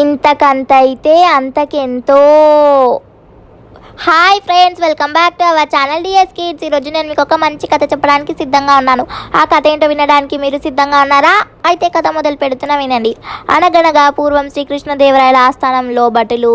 ఇంతకంతైతే అంతకెంతో. Hi friends welcome back to our channel DS kids ఈరోజు నేను మీకు ఒక మంచి కథ చెప్పడానికి సిద్ధంగా ఉన్నాను. ఆ కథ ఏంటో వినడానికి మీరు సిద్ధంగా ఉన్నారా? అయితే కథ మొదలు పెడుతున్నా వినండి. అనగనగా పూర్వం శ్రీకృష్ణదేవరాయల ఆస్థానంలో భటులు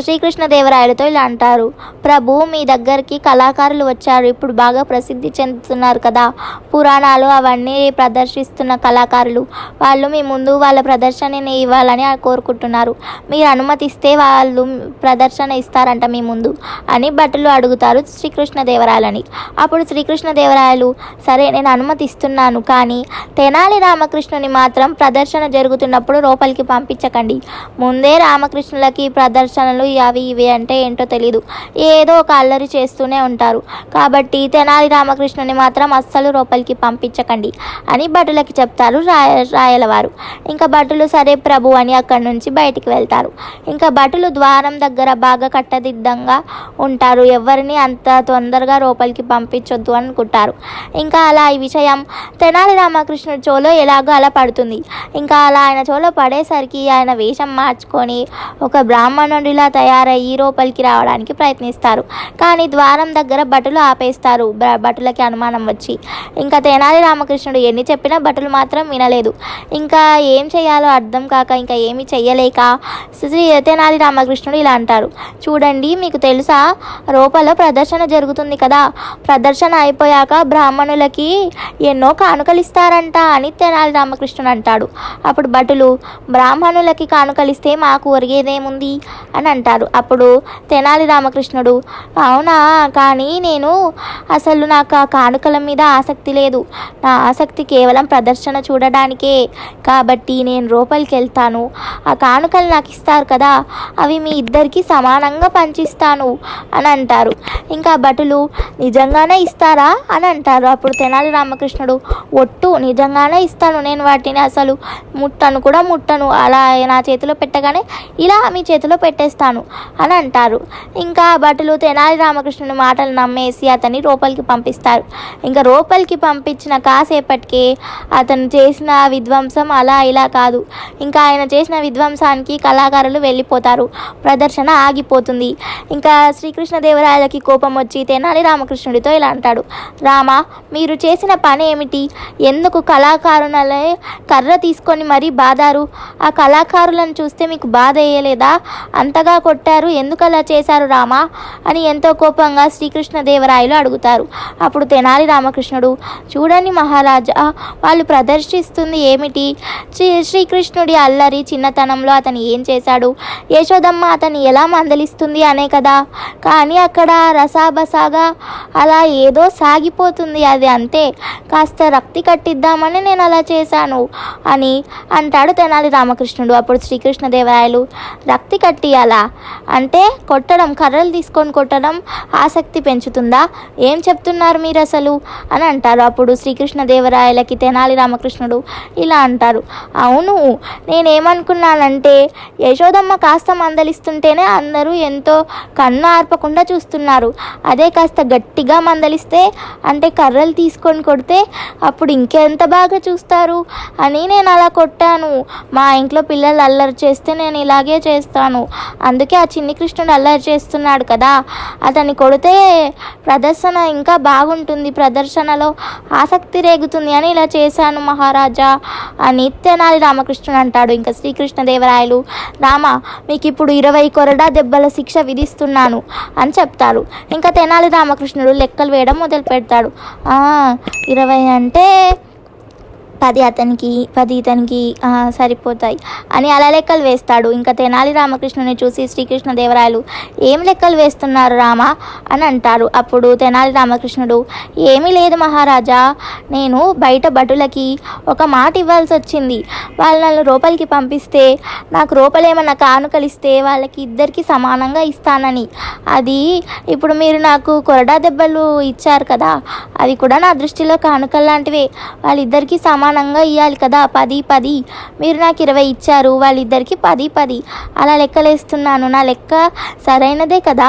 శ్రీకృష్ణదేవరాయలతో ఇలా అంటారు. ప్రభు మీ దగ్గరికి కళాకారులు వచ్చారు. ఇప్పుడు బాగా ప్రసిద్ధి చెందుతున్నారు కదా. పురాణాలు అవన్నీ ప్రదర్శిస్తున్న కళాకారులు. వాళ్ళు మీ ముందు వాళ్ళ ప్రదర్శనని ఇవ్వాలని కోరుకుంటున్నారు. మీరు అనుమతిస్తే వాళ్ళు ప్రదర్శన ఇస్తారంట మీ ముందు అని భటులు అడుగుతారు శ్రీకృష్ణదేవరాయలని. అప్పుడు శ్రీకృష్ణదేవరాయలు సరే నేను అనుమతిస్తున్నాను కానీ తెనాలి రామకృష్ణుని మాత్రం ప్రదర్శన జరుగుతున్నప్పుడు లోపలికి పంపించకండి. ముందే రామకృష్ణులకి ప్రదర్శనలు అవి ఇవి అంటే ఏంటో తెలీదు. ఏదో ఒక అల్లరి చేస్తూనే ఉంటారు. కాబట్టి తెనాలి రామకృష్ణుని మాత్రం అస్సలు లోపలికి పంపించకండి అని భటులకి చెప్తారు రాయ రాయలవారు. ఇంకా భటులు సరే ప్రభు అని అక్కడి నుంచి బయటికి వెళ్తారు. ఇంకా భటులు ద్వారం దగ్గర బాగా కట్టదిద్దంగా ఉంటారు. ఎవరిని అంత తొందరగా లోపలికి పంపించొద్దు అనుకుంటారు. ఇంకా అలా ఈ విషయం తెనాలి రామకృష్ణుడి చోలో ఎలాగో అలా పడుతుంది. ఇంకా అలా ఆయన చోలో పడేసరికి ఆయన వేషం మార్చుకొని ఒక బ్రాహ్మణుడిలా తయారయ్యి లోపలికి రావడానికి ప్రయత్నిస్తారు. కానీ ద్వారం దగ్గర భటులు ఆపేస్తారు. భటులకి అనుమానం వచ్చి. ఇంకా తెనాలి రామకృష్ణుడు ఎన్ని చెప్పినా భటులు మాత్రం వినలేదు. ఇంకా ఏం చేయాలో అర్థం కాక ఇంకా ఏమి చెయ్యలేక శ్రీ తెనాలి రామకృష్ణుడు ఇలా అంటారు. చూడండి మీకు తెలుసా? లోపల ప్రదర్శన జరుగుతుంది కదా. ప్రదర్శన అయిపోయాక బ్రాహ్మణులకి ఎన్నో కానుకలు ఇస్తారంట అని తెనాలి రామకృష్ణుడు అంటాడు. అప్పుడు భటులు బ్రాహ్మణులకి కానుకలిస్తే మాకు ఒరిగేదేముంది? అని అంటారు. అంటారు. అప్పుడు తెనాలి రామకృష్ణుడు అవునా కానీ నేను అసలు నాకు ఆ కానుకల మీద ఆసక్తి లేదు. నా ఆసక్తి కేవలం ప్రదర్శన చూడడానికే. కాబట్టి నేను రూపలికి వెళ్తాను. ఆ కానుకలు నాకు ఇస్తారు కదా అవి మీ ఇద్దరికి సమానంగా పంచిస్తాను అని అంటారు. ఇంకా భటులు నిజంగానే ఇస్తారా? అని అంటారు. అప్పుడు తెనాలి రామకృష్ణుడు ఒట్టు నిజంగానే ఇస్తాను. నేను వాటిని అసలు ముట్టను కూడా ముట్టను. అలా నా చేతిలో పెట్టగానే ఇలా మీ చేతిలో పెట్టేస్తాను. అని అంటారు. ఇంకా భటులు తెనాలి రామకృష్ణుని మాటలు నమ్మేసి అతన్ని లోపలికి పంపిస్తారు. ఇంకా లోపలికి పంపించిన కాసేపటికే అతను చేసిన విధ్వంసం అలా ఇలా కాదు. ఇంకా ఆయన చేసిన విధ్వంసానికి కళాకారులు వెళ్ళిపోతారు. ప్రదర్శన ఆగిపోతుంది. ఇంకా శ్రీకృష్ణదేవరాయలకి కోపం వచ్చి తెనాలి రామకృష్ణుడితో ఇలా అంటాడు. రామ మీరు చేసిన పని ఏమిటి? ఎందుకు కళాకారులనే కర్ర తీసుకొని మరీ బాధారు ఆ కళాకారులను చూస్తే మీకు బాధ వేయలేదా? అంతగా కొట్టారు. ఎందుకు అలా చేశారు రామా? అని ఎంతో కోపంగా శ్రీకృష్ణదేవరాయలు అడుగుతారు. అప్పుడు తెనాలి రామకృష్ణుడు చూడండి మహారాజా వాళ్ళు ప్రదర్శిస్తుంది ఏమిటి? శ్రీ శ్రీకృష్ణుడి అల్లరి చిన్నతనంలో అతను ఏం చేశాడు? యశోదమ్మ అతన్ని ఎలా మందలిస్తుంది అనే కదా? కానీ అక్కడ రసాబసాగా అలా ఏదో సాగిపోతుంది అది అంతే. కాస్త రక్తి కట్టిద్దామని నేను అలా చేశాను అని అంటాడు తెనాలి రామకృష్ణుడు. అప్పుడు శ్రీకృష్ణదేవరాయలు రక్తి కట్టియాలా? అంటే కొట్టడం కర్రలు తీసుకొని కొట్టడం ఆసక్తి పెంచుతుందా? ఏం చెప్తున్నారు మీరు అసలు? అని అంటారు. అప్పుడు శ్రీకృష్ణదేవరాయలకి తెనాలి రామకృష్ణుడు ఇలా అంటారు. అవును నేనేమనుకున్నానంటే యశోదమ్మ కాస్త మందలిస్తుంటేనే అందరూ ఎంతో కన్ను ఆర్పకుండా చూస్తున్నారు. అదే కాస్త గట్టిగా మందలిస్తే అంటే కర్రలు తీసుకొని కొడితే అప్పుడు ఇంకెంత బాగా చూస్తారు? అని నేను అలా కొట్టాను. మా ఇంట్లో పిల్లలు అల్లరి చేస్తే నేను ఇలాగే చేస్తాను. అందుకే ఆ చిన్ని కృష్ణుడు అల్లరి చేస్తున్నాడు కదా. అతన్ని కొడితే ప్రదర్శన ఇంకా బాగుంటుంది ప్రదర్శనలో ఆసక్తి రేగుతుంది అని ఇలా చేశాను మహారాజా. అని తెనాలి రామకృష్ణుడు అంటాడు ఇంకా శ్రీకృష్ణదేవరాయలు రామ మీకు ఇప్పుడు ఇరవై కొరడా దెబ్బల శిక్ష విధిస్తున్నాను అని చెప్తారు ఇంకా తెనాలి రామకృష్ణుడు లెక్కలు వేయడం మొదలు పెడతాడు ఇరవై అంటే పది అతనికి పది ఇతనికి సరిపోతాయి. అని అలా లెక్కలు వేస్తాడు. ఇంకా తెనాలి రామకృష్ణుని చూసి శ్రీకృష్ణదేవరాయలు ఏం లెక్కలు వేస్తున్నారు రామా? అని అంటారు. అప్పుడు తెనాలి రామకృష్ణుడు ఏమీ లేదు మహారాజా నేను బయట భటులకి ఒక మాట ఇవ్వాల్సి వచ్చింది. వాళ్ళు నన్ను లోపలికి పంపిస్తే నాకు లోపలేమన్నా కానుకలు ఇస్తే వాళ్ళకి ఇద్దరికి సమానంగా ఇస్తానని. అది ఇప్పుడు మీరు నాకు కొరడా దెబ్బలు ఇచ్చారు కదా అవి కూడా నా దృష్టిలో కానుకలు లాంటివే. వాళ్ళిద్దరికీ సమానం సమానంగా ఇవ్వాలి కదా. పది పది. మీరు నాకు ఇరవై ఇచ్చారు. వాళ్ళిద్దరికి పది పది. అలా లెక్కలేస్తున్నాను. నా లెక్క సరైనదే కదా?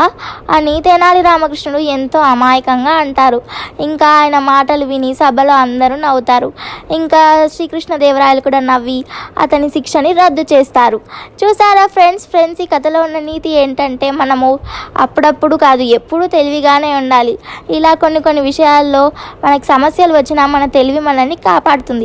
అని తెనాలి రామకృష్ణుడు ఎంతో అమాయకంగా అంటారు. ఇంకా ఆయన మాటలు విని సభలో అందరూ నవ్వుతారు. ఇంకా శ్రీకృష్ణదేవరాయలు కూడా నవ్వి అతని శిక్షని రద్దు చేస్తారు. చూసారా ఫ్రెండ్స్? ఫ్రెండ్స్ ఈ కథలో ఉన్న నీతి ఏంటంటే మనము అప్పుడప్పుడు కాదు ఎప్పుడూ తెలివిగానే ఉండాలి. ఇలా కొన్ని కొన్ని విషయాల్లో మనకి సమస్యలు వచ్చినా మన తెలివి మనల్ని కాపాడుతుంది.